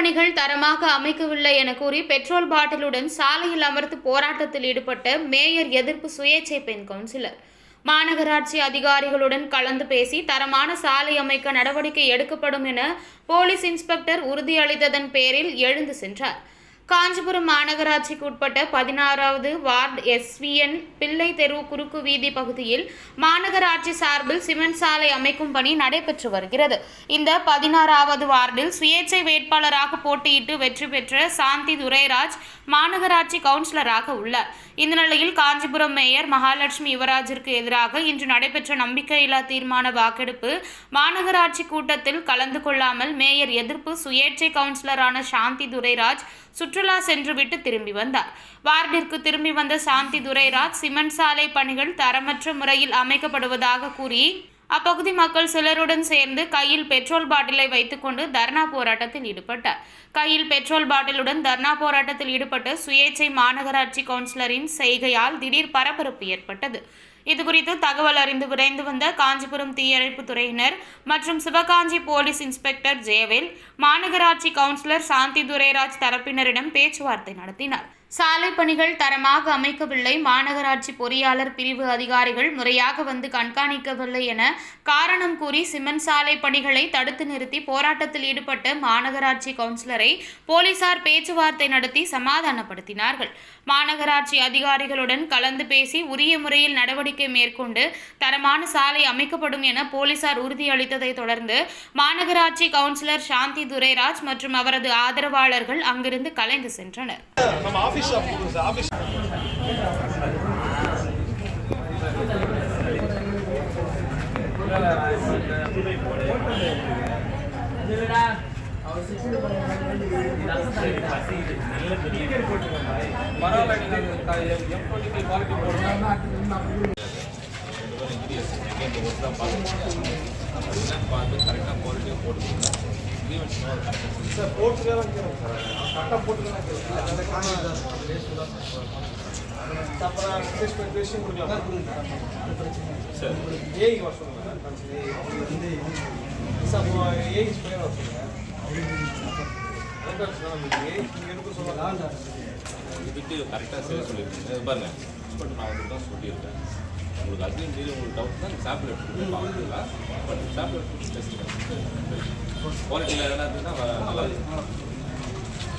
தரமாக அமைக்கவில்லை என கூறி பெட்ரோல் பாட்டிலுடன் சாலையில் அமர்ந்து போராட்டத்தில் ஈடுபட்ட மேயர் எதிர்ப்பு சுயேட்சை பெண் கவுன்சிலர். மாநகராட்சி அதிகாரிகளுடன் கலந்து பேசி தரமான சாலை அமைக்க நடவடிக்கை எடுக்கப்படும் என போலீஸ் இன்ஸ்பெக்டர் உறுதியளித்ததன் பேரில் எழுந்து சென்றார். காஞ்சிபுரம் மாநகராட்சிக்கு உட்பட்ட பதினாறாவது வார்டு எஸ்விஎன் பிள்ளை தெரு குறுக்கு வீதி பகுதியில் மாநகராட்சி சார்பில் சிமெண்ட் சாலை அமைக்கும் பணி நடைபெற்று வருகிறது. இந்த பதினாறாவது வார்டில் சுயேட்சை வேட்பாளராக போட்டியிட்டு வெற்றி பெற்ற சாந்தி துரைராஜ் மாநகராட்சி கவுன்சிலராக உள்ளார். இந்த நிலையில் காஞ்சிபுரம் மேயர் மகாலட்சுமி யுவராஜிற்கு எதிராக இன்று நடைபெற்ற நம்பிக்கையில்லா தீர்மான வாக்கெடுப்பு மாநகராட்சி கூட்டத்தில் கலந்து கொள்ளாமல் மேயர் எதிர்ப்பு சுயேட்சை கவுன்சிலரான சாந்தி துரைராஜ் சுற்றுலா சென்றுவிட்டு திரும்பி வந்தார். வார்டிற்கு திரும்பி வந்த சாந்தி துரைராஜ் சிமெண்ட் சாலை பணிகள் தரமற்ற முறையில் அமைக்கப்படுவதாக கூறி அப்பகுதி மக்கள் சிலருடன் சேர்ந்து கையில் பெட்ரோல் பாட்டிலை வைத்துக்கொண்டு தர்ணா போராட்டத்தில் ஈடுபட்டார். கையில் பெட்ரோல் பாட்டிலுடன் தர்ணா போராட்டத்தில் ஈடுபட்ட சுயேச்சை மாநகராட்சி கவுன்சிலரின் செய்கையால் திடீர் பரபரப்பு ஏற்பட்டது. இதுகுறித்து தகவல் அறிந்து விரைந்து வந்த காஞ்சிபுரம் தீயணைப்பு துறையினர் மற்றும் சிவகாஞ்சி போலீஸ் இன்ஸ்பெக்டர் ஜெயவேல் மாநகராட்சி கவுன்சிலர் சாந்தி துரைராஜ் தரப்பினரிடம் பேச்சுவார்த்தை நடத்தினார். சாலை பணிகள் தரமாக அமைக்கவில்லை. மாநகராட்சி பொறியாளர் பிரிவு அதிகாரிகள் முறையாக வந்து கண்காணிக்கவில்லை என காரணம் கூறி சிமெண்ட் சாலை பணிகளை தடுத்து நிறுத்தி போராட்டத்தில் ஈடுபட்ட மாநகராட்சி கவுன்சிலரை போலீசார் பேச்சுவார்த்தை நடத்தி சமாதானப்படுத்தினார்கள். மாநகராட்சி அதிகாரிகளுடன் கலந்து பேசி உரிய முறையில் நடவடிக்கை மேற்கொண்டு தரமான சாலை அமைக்கப்படும் என போலீசார் உறுதியளித்ததை தொடர்ந்து மாநகராட்சி கவுன்சிலர் சாந்தி துரைராஜ் மற்றும் அவரது ஆதரவாளர்கள் அங்கிருந்து கலைந்து சென்றனர். நம்ம ஆபீஸ் ஆபீஸ் பரவாயில்ல நீங்கள் எப்போதைக்கு சார் போட்டுதான் வைக்கிறோம் சார் கரெக்டாக போட்டுதான் அப்புறம் சார் பண்ணி பேசி கொடுக்கலாம் சார் ஏஐக்கு வர சொல்லுங்க சார் அப்போ ஏஐ ஸ்பேர் வர சொல்லுங்க அதான் சார் நமக்கு ஏஐ நீங்கள் எடுக்க சொல்லலாம் இதுக்கு கரெக்டாக சரி சொல்லியிருக்கேன் இது பாருங்க. நான் வந்து தான் சொல்லியிருக்கேன். உங்களுக்கு அதையும் மீறி உங்களுக்கு டவுட் தான் சாம்பிள் எடுத்துக்கலாம் பார்க்கலாம் பட் சாம்பிள் எடுத்து டெஸ்ட் குவாலிட்டியில் எதனா இருந்ததுன்னா நல்லா இருக்கும்.